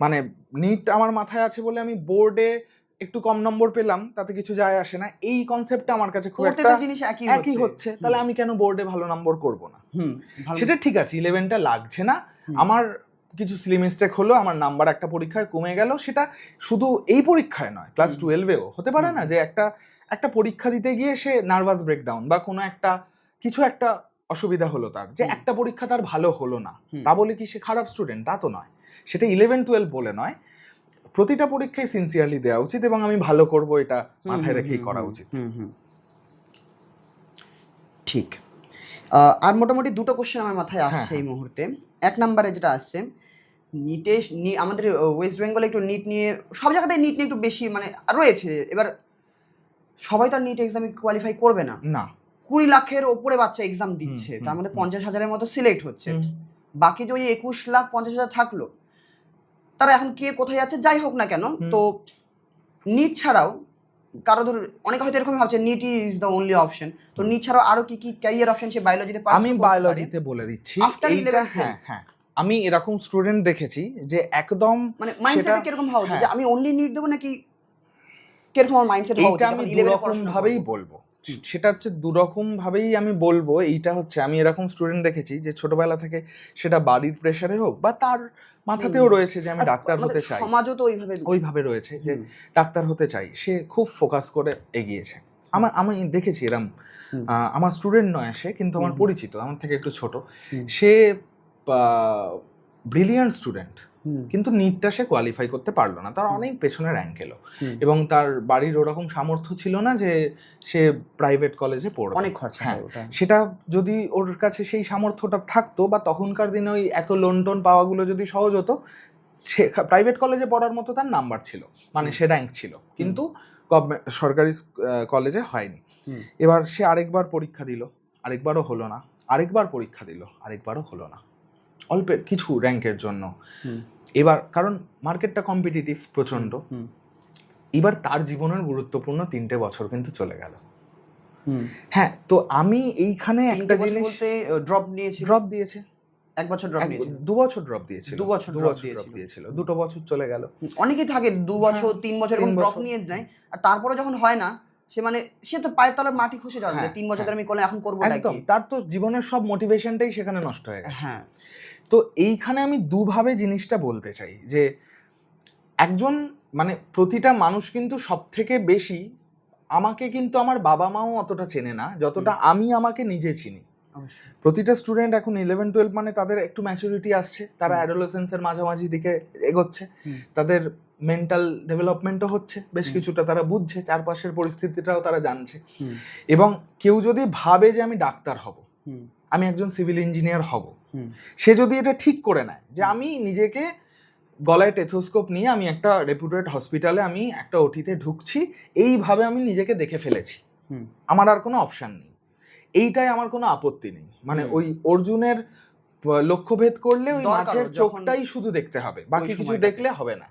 S2: মানে নিট আমার মাথায় আছে বলে আমি বোর্ডে একটু কম নম্বর পেলাম তাতে কিছু যায় আসে না। এই কনসেপ্টটা আমার কাছে খুব একটা
S1: জিনিস একই
S2: একই হচ্ছে। তাহলে আমি কেন বোর্ডে ভালো নম্বর করব না? সেটা ঠিক আছে ইলেভেনটা লাগছে না। আমার কিছু সিলি মিস্টেক হলো আমার নাম্বার একটা পরীক্ষায় কমে গেল সেটা শুধু এই পরীক্ষায় নয় ক্লাস টুয়েলভেও হতে পারে না যে একটা একটা পরীক্ষা দিতে গিয়ে সে নার্ভাস ব্রেকডাউন বা কোনো একটা কিছু একটা অসুবিধা হলো তার যে একটা পরীক্ষা তার ভালো হলো না। তা বলে কি সে খারাপ স্টুডেন্ট তা তো নয়। সেটা ইলেভেন টুয়েলভ বলে নয়। প্রতিটা পরীক্ষায় সিনসিয়ারলি দেওয়া উচিত এবং আমি ভালো করব এটা মাথায় রেখেই করা উচিত।
S1: ঠিক। আর মোটামুটি দুটো কোশ্চেন আমার মাথায় আসছে
S2: হ্যাঁ,
S1: এই মুহূর্তে। এক নাম্বারে যেটা আসছে নিটে আমাদের ওয়েস্ট বেঙ্গলে একটু নিট নিয়ে সব জায়গাতে নিট নিয়ে একটু বেশি মানে রয়েছে। এবার সবাই তো আর নিট এক্সামে কোয়ালিফাই করবে না।
S2: না।
S1: কুড়ি লাখের ওপরে বাচ্চা এক্সাম দিচ্ছে। তার মধ্যে পঞ্চাশ হাজারের মতো সিলেক্ট হচ্ছে। বাকি যে ওই একুশ লাখ পঞ্চাশ হাজার থাকল তারা এখন কে কোথায় যাচ্ছে যাই হোক না কেন তো নিট ছাড়াও কারও ধর অনেকে হয়তো এরকম ভাবছে NEET is the only option তো নিট ছাড়াও আরও কি কি ক্যারিয়ার অপশন সে বায়োলজিতে
S2: আমি বায়োলজিতে বলে দিচ্ছি এইটা হ্যাঁ হ্যাঁ। আমি এরকম স্টুডেন্ট দেখেছি যে একদম
S1: মানে মাইন্ডসেটে
S2: সেটা-
S1: কীরকম হওয়া উচিত?
S2: হ্যাঁ।
S1: যে আমি অনলি নিট দেবো নাকি কীরকম আমার মাইন্ডসেট হওয়া উচিত?
S2: আমি
S1: যখন 11 এ
S2: দুরকম ভাবেই বলব। সেটা হচ্ছে দুরকম ভাবেই আমি বলব এইটা হচ্ছে আমি এরকম স্টুডেন্ট দেখেছি যে ছোটবেলা থেকে সেটা বাড়ির প্রেসারে হোক বা তার মাথাতেও রয়েছে যে আমি ডাক্তার হতে চাই।
S1: সমাজও তো ওইভাবে
S2: ওইভাবে রয়েছে যে ডাক্তার হতে চাই। সে খুব ফোকাস করে এগিয়েছে। আমার আমি দেখেছি এরম আমার স্টুডেন্ট নয় সে কিন্তু আমার পরিচিত আমার থেকে একটু ছোট। সে ব্রিলিয়ান্ট স্টুডেন্ট। কিন্তু নিটটা সে কোয়ালিফাই করতে পারল না। তার অনেক পেছনে র্যাঙ্ক এলো এবং তার বাড়ির ওরকম সামর্থ্য ছিল না যে সে প্রাইভেট কলেজে পড়বে।
S1: অনেক খরচা
S2: হ্যাঁ। সেটা যদি ওর কাছে সেই সামর্থ্যটা থাকতো বা তখনকার দিনে ওই এত লোন টোন পাওয়াগুলো যদি সহজ হতো সে প্রাইভেট কলেজে পড়ার মতো তার নাম্বার ছিল। মানে সে র্যাঙ্ক ছিল। কিন্তু গভর্নমেন্ট সরকারি কলেজে হয়নি। এবার সে আরেকবার পরীক্ষা দিল। আরেকবারও হলো না। আরেকবার পরীক্ষা দিল। আরেকবারও হলো না। অল্প কিছু র্যাঙ্কের জন্য। এবার কারণ মার্কেটটা কম্পিটিটিভ প্রচণ্ড। এবার তার জীবনের গুরুত্বপূর্ণ তিনটে বছর কিন্তু চলে গেল। হ্যাঁ তো আমি এইখানে একটা জিনিস
S1: ড্রপ নিয়েছিল?
S2: ড্রপ দিয়েছে।
S1: এক বছর ড্রপ নিয়েছিল?
S2: দু বছর ড্রপ দিয়েছিল।
S1: দু বছর
S2: ড্রপ
S1: দিয়েছিল।
S2: দুটো বছর চলে গেল।
S1: অনেকেই থাকে দু বছর তিন বছর এরকম ড্রপ নিয়ে নেয়। আর তারপরে যখন হয় না সে মানে সে তো পায়ের তলার মাটি খসে যাবে
S2: হ্যাঁ,
S1: তিন বছর ধরে
S2: হ্যাঁ।
S1: আমি করলে এখন করব
S2: একদম। তার তো জীবনের সব মোটিভেশনটাই সেখানে নষ্ট হয়ে গেছে।
S1: হ্যাঁ।
S2: তো এইখানে আমি দুভাবে জিনিসটা বলতে চাই যে একজন মানে প্রতিটা মানুষ কিন্তু সব থেকে বেশি আমাকে কিন্তু আমার বাবা মাও অতটা চেনে না যতটা আমি আমাকে নিজে চিনি। প্রতিটা স্টুডেন্ট এখন ইলেভেন টুয়েলভ মানে তাদের একটু ম্যাচুরিটি আসছে তারা। অ্যাডোলেসেন্সের মাঝামাঝি দিকে এগোচ্ছে তাদের মেন্টাল ডেভেলপমেন্টও হচ্ছে বেশ কিছুটা তারা বুঝছে চারপাশের পরিস্থিতিটাও তারা জানছে। এবং কেউ যদি ভাবে যে আমি ডাক্তার হব আমি একজন সিভিল ইঞ্জিনিয়ার হব। সে যদি এটা ঠিক করে নেয় যে আমি নিজেকে গলায় টেথোস্কোপ নিয়ে আমি একটা রেপুটেড হসপিটালে আমি একটা ওটিতে ঢুকছি এইভাবে আমি নিজেকে দেখে ফেলেছি। আমার আর কোনো অপশান নেই। এইটাই আমার কোনো আপত্তি নেই। মানে ওই অর্জুনের লক্ষ্যভেদ করলে ওই মাছের চোখটাই শুধু দেখতে হবে বাকি কিছু দেখলে হবে না।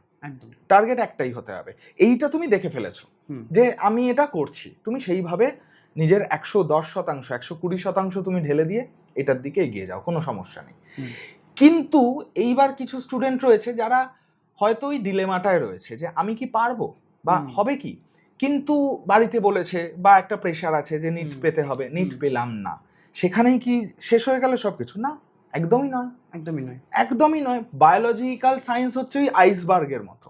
S2: টার্গেট একটাই হতে হবে। এইটা তুমি দেখে ফেলেছো যে আমি এটা করছি তুমি সেইভাবে নিজের একশো দশ শতাংশ একশো কুড়ি শতাংশ তুমি ঢেলে দিয়ে এটার দিকে এগিয়ে যাও কোনো সমস্যা নেই। কিন্তু এইবার কিছু স্টুডেন্ট রয়েছে যারা হয়তো ওই ডিলেমাটায় রয়েছে যে আমি কি পারব বা হবে কি? কিন্তু বাড়িতে বলেছে বা একটা প্রেশার আছে যে নিট পেতে হবে নিট পেলাম না। সেখানেই কি শেষ হয়ে গেল সব কিছু না একদমই নয়।
S1: একদমই নয়।
S2: একদমই নয়। বায়োলজিক্যাল সায়েন্স হচ্ছে ওই আইসবার্গের মতো।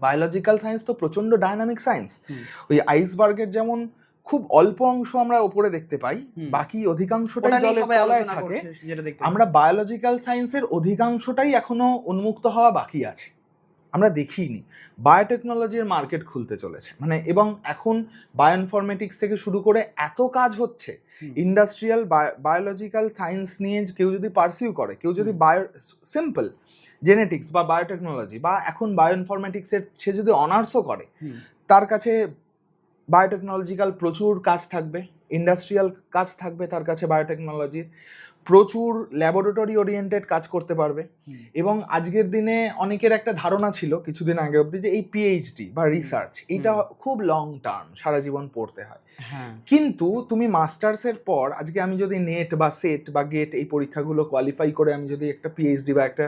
S2: বায়োলজিক্যাল সায়েন্স তো প্রচণ্ড ডায়নামিক সায়েন্স। ওই আইসবার্গের যেমন খুব অল্প অংশ আমরা ওপরে দেখতে পাই বাকি অধিকাংশটাই জলের তলায় থাকে। আমরা বায়োলজিক্যাল সায়েন্সের অধিকাংশটাই এখনও উন্মুক্ত হওয়া বাকি আছে। আমরা দেখিনি। বায়োটেকনোলজির মার্কেট খুলতে চলেছে। মানে এবং এখন বায়োইনফরমেটিক্স থেকে শুরু করে এত কাজ হচ্ছে। ইন্ডাস্ট্রিয়াল বায়োলজিক্যাল সায়েন্স নিয়ে কেউ যদি পারসিউ করে কেউ যদি বায়ো সিম্পল জেনেটিক্স বা বায়োটেকনোলজি বা এখন বায়োইনফরমেটিক্সের সে যদি অনার্সও করে তার কাছে বায়োটেকনোলজিক্যাল প্রচুর কাজ থাকবে ইন্ডাস্ট্রিয়াল কাজ থাকবে তার কাছে বায়োটেকনোলজির প্রচুর ল্যাবরেটরি ওরিয়েন্টেড কাজ করতে পারবে। এবং আজকের দিনে অনেকের একটা ধারণা ছিল কিছুদিন আগে অবধি যে এই পিএইচডি বা রিসার্চ এটা খুব লং টার্ম সারা জীবন পড়তে হয়।
S1: হ্যাঁ।
S2: কিন্তু তুমি মাস্টার্সের পর আজকে আমি যদি নেট বা সেট বা গেট এই পরীক্ষাগুলো কোয়ালিফাই করে আমি যদি একটা পিএইচডি বা একটা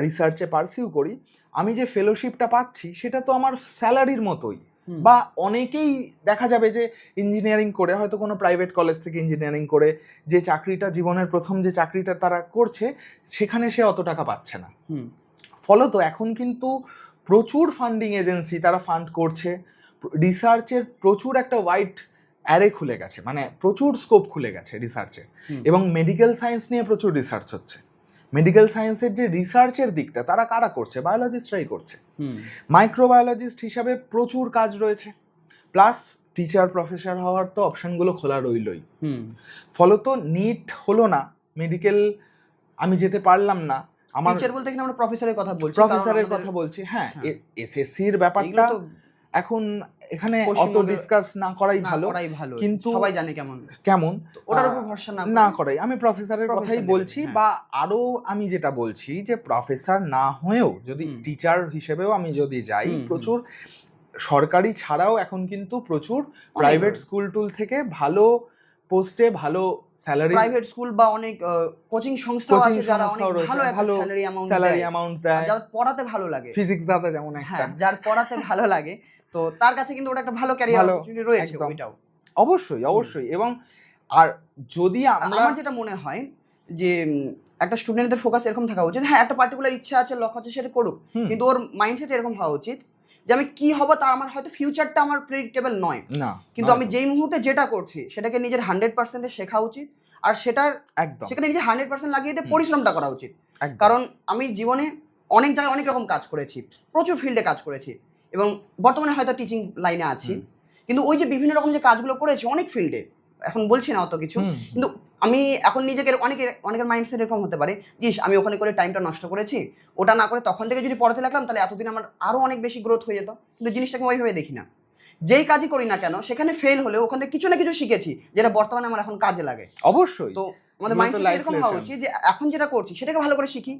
S2: রিসার্চে পারসিউ করি আমি যে ফেলোশিপটা পাচ্ছি সেটা তো আমার স্যালারির মতোই। বা অনেকেই দেখা যাবে যে ইঞ্জিনিয়ারিং করে হয়তো কোনো প্রাইভেট কলেজ থেকে ইঞ্জিনিয়ারিং করে যে চাকরিটা জীবনের প্রথম যে চাকরিটা তারা করছে সেখানে সে অত টাকা পাচ্ছে না।
S1: হুম।
S2: ফলত এখন কিন্তু প্রচুর ফান্ডিং এজেন্সি তারা ফান্ড করছে। রিসার্চের প্রচুর একটা ওয়াইড অ্যারে খুলে গেছে মানে প্রচুর স্কোপ খুলে গেছে রিসার্চে
S1: হুম।
S2: এবং মেডিকেল সায়েন্স নিয়ে প্রচুর রিসার্চ হচ্ছে। মেডিকেল সায়েন্সের যে রিসার্চের দিকটা তারা কারা করছে? বায়োলজিস্টরাই করছে। মাইক্রোবায়োলজিস্ট হিসাবে প্রচুর কাজ রয়েছে। প্লাস টিচার প্রফেসর হওয়ার তো অপশানগুলো খোলা রইলই।
S1: হুম।
S2: ফলত নিট হলো না। মেডিকেল আমি যেতে পারলাম না। আমার
S1: টিচার বলতে আমরা প্রফেসরের কথা বলছি
S2: প্রফেসরের কথা বলছি। হ্যাঁ
S1: হ্যাঁ।
S2: এসএসসির ব্যাপারটা এখন এখানে অত ডিসকাস না করাই ভালো
S1: করাই ভালো।
S2: কিন্তু-
S1: সবাই জানে কেমন।
S2: কেমন?
S1: ওটার উপর ভরসা না
S2: না করাই। আমি প্রফেসরের কথাই বলছি
S1: হ্যাঁ।
S2: বা আরও আমি যেটা বলছি যে প্রফেসর না হয়েও যদি টিচার হিসেবেও আমি যদি যাই। প্রচুর সরকারি ছাড়াও এখন কিন্তু প্রচুর প্রাইভেট স্কুল টুল থেকে ভালো পোস্টে ভালো স্যালারি
S1: প্রাইভেট স্কুল বা অনেক কোচিং সংস্থা আছে যারা অনেক ভালো একটা
S2: ভালো
S1: স্যালারি অ্যামাউন্ট
S2: স্যালারি অ্যামাউন্ট দেয়।
S1: যারা পড়াতে ভালো লাগে।
S2: ফিজিক্স দাদা যেমন একটা।
S1: হ্যাঁ যার পড়াতে ভালো লাগে। তো তার কাছে কিন্তু ওটা একটা ভালো ক্যারিয়ার অপরচুনিটি রয়েছে ওইটাও
S2: অবশ্যই অবশ্যই। এবং আর যদি আমরা
S1: আমার যেটা মনে হয় যে একটা স্টুডেন্টদের ফোকাস এরকম থাকা উচিত। হ্যাঁ একটা পার্টিকুলার ইচ্ছা আছে লক্ষ্য আছে সেটা করুক। কিন্তু ওর মাইন্ডসেট এরকম হওয়া উচিত যে আমি কি হব তার আমার হয়তো ফিউচারটা আমার প্রেডিক্টেবল নয়।
S2: না
S1: কিন্তু আমি যেই মুহূর্তে যেটা করছি সেটাকে নিজের হান্ড্রেড পার্সেন্টে শেখা উচিত আর সেটার
S2: একদম।
S1: সেখানে নিজের হান্ড্রেড পার্সেন্ট লাগিয়ে দিয়ে পরিশ্রমটা করা উচিত। কারণ আমি জীবনে অনেক জায়গায় অনেক রকম কাজ করেছি প্রচুর ফিল্ডে কাজ করেছি এবং বর্তমানে হয়তো টিচিং লাইনে আছি। কিন্তু ওই যে বিভিন্ন রকম যে কাজগুলো করেছি অনেক ফিল্ডে এখন বলছি না অত কিছু। কিন্তু আমি এখন নিজেকে অনেকের অনেকের মাইন্ডসেট এরকম হতে পারে জিস আমি ওখানে করে টাইমটা নষ্ট করেছি ওটা না করে তখন থেকে যদি পড়াতে লাগলাম তাহলে এতদিন আমার আরও অনেক বেশি গ্রোথ হয়ে যেত। কিন্তু জিনিসটাকে ওইভাবে দেখি না। যেই কাজই করি না কেন সেখানে ফেল হলেও ওখান থেকে কিছু না কিছু শিখেছি যেটা বর্তমানে আমার এখন কাজে লাগে।
S2: অবশ্যই।
S1: তো আমাদের মাইন্ডসেট এরকম হওয়া উচিত যে এখন যেটা করছি সেটাকে ভালো করে শিখি।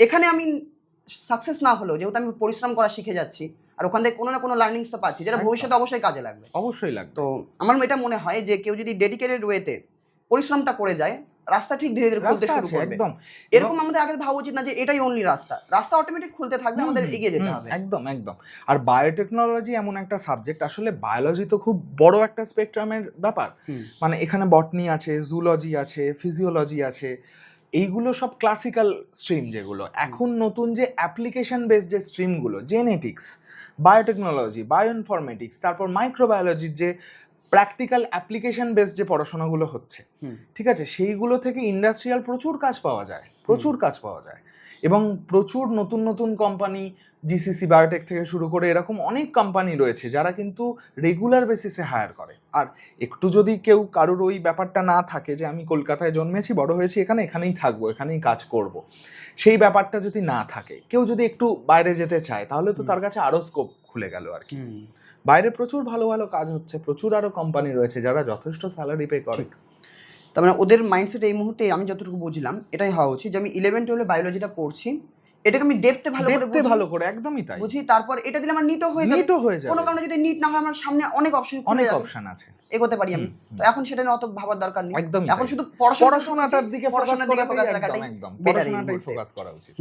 S1: এখানে আমি সাকসেস না হলেও যেহেতু আমি পরিশ্রম করা শিখে যাচ্ছি আর ওখান থেকে কোনো না কোনো লার্নিংস তো পাচ্ছি যেটা ভবিষ্যতে অবশ্যই কাজে লাগবে।
S2: অবশ্যই লাগবে।
S1: তো আমার এটা মনে হয় যে কেউ যদি ডেডিকেটেড ওয়েতে পরিশ্রমটা করে যায় রাস্তা ঠিক ধীরে ধীরে খুলতে শুরু করবে।
S2: একদম।
S1: এরকম আমাদের আগে ভাবা উচিত না যে এটাই অনলি রাস্তা। রাস্তা অটোমেটিক খুলতে থাকবে আমাদের এগিয়ে যেতে হবে।
S2: একদম একদম। আর বায়োটেকনোলজি এমন একটা সাবজেক্ট আসলে বায়োলজি তো খুব বড় একটা স্পেকট্রামের ব্যাপার। মানে এখানে বটনি আছে জুলজি আছে ফিজিওলজি আছে। এইগুলো সব ক্লাসিক্যাল স্ট্রিম যেগুলো। এখন নতুন যে অ্যাপ্লিকেশন বেসড যে স্ট্রিমগুলো জেনেটিক্স বায়োটেকনোলজি বায়োইনফরমেটিক্স তারপর মাইক্রোবায়োলজির যে প্র্যাকটিক্যাল অ্যাপ্লিকেশন বেসড যে পড়াশোনাগুলো হচ্ছে ঠিক আছে? সেইগুলো থেকে ইন্ডাস্ট্রিয়াল প্রচুর কাজ পাওয়া যায় প্রচুর কাজ পাওয়া যায়। এবং প্রচুর নতুন নতুন কোম্পানি জিসিসি বায়োটেক থেকে শুরু করে এরকম অনেক কোম্পানি রয়েছে যারা কিন্তু রেগুলার বেসিসে হায়ার করে। আর একটু যদি কেউ কারোর ওই ব্যাপারটা না থাকে যে আমি কলকাতায় জন্মেছি বড় হয়েছি এখানে এখানেই থাকব এখানেই কাজ করব সেই ব্যাপারটা যদি না থাকে কেউ যদি একটু বাইরে যেতে চায় তাহলে তো তার কাছে আরও স্কোপ খুলে গেল আর কি। বাইরে প্রচুর ভালো ভালো কাজ হচ্ছে প্রচুর আরও কোম্পানি রয়েছে যারা যথেষ্ট স্যালারি পে করে।
S1: তার মানে ওদের মাইন্ডসেট এই মুহূর্তে আমি যতটুকু বুঝলাম এটাই হওয়া উচিত যে আমি ইলেভেন টুয়েলভে বায়োলজিটা পড়ছি। এটাকে আমি ডেপতে ভালো করে
S2: ভালো করে একদমই তাই।
S1: বুঝি তারপর এটা দিলে আমার নিটও হয়ে যাবে।
S2: নিটও হয়ে যাবে।
S1: কোনো কারণে যদি নিট না হয় আমার সামনে অনেক অপশন
S2: অনেক অপশন আছে।
S1: এগোতে পারি আমি। তো এখন সেটা নিয়ে অত ভাবার দরকার নেই।
S2: একদম
S1: এখন শুধু
S2: পড়াশোনাটার দিকে
S1: পড়াশোনার
S2: একদম
S1: রাখাটাই
S2: একদম পড়াশোনাটাই ফোকাস করা উচিত।